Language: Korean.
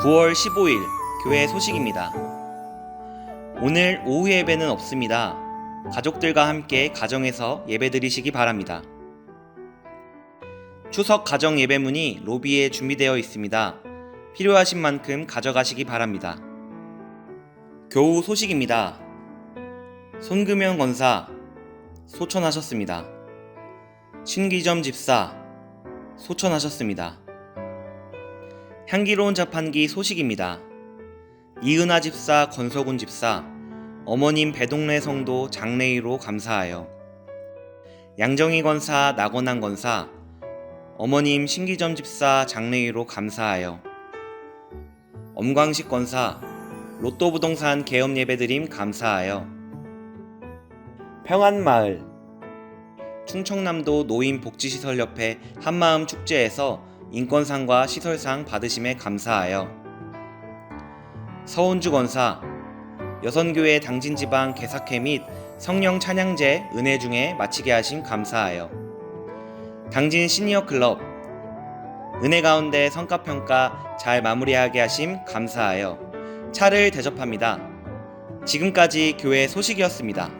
9월 15일 교회 소식입니다. 오늘 오후 예배는 없습니다. 가족들과 함께 가정에서 예배드리시기 바랍니다. 추석 가정 예배문이 로비에 준비되어 있습니다. 필요하신 만큼 가져가시기 바랍니다. 교우 소식입니다. 손금영 권사 소천하셨습니다. 신기점 집사 소천하셨습니다. 향기로운 자판기 소식입니다. 이은하 집사, 권석훈 집사, 어머님 배동래 성도 장례의로 감사하여. 양정희 권사, 나건한 권사, 어머님 신기점 집사 장례의로 감사하여. 엄광식 권사, 로또 부동산 개업 예배드림 감사하여. 평안마을. 충청남도 노인복지시설협회 한마음 축제에서 인권상과 시설상 받으심에 감사하여 서운주 권사 여선교회 당진지방 개사회 및 성령 찬양제 은혜 중에 마치게 하심 감사하여 당진 시니어 클럽 은혜 가운데 성과 평가 잘 마무리하게 하심 감사하여 차를 대접합니다. 지금까지 교회 소식이었습니다.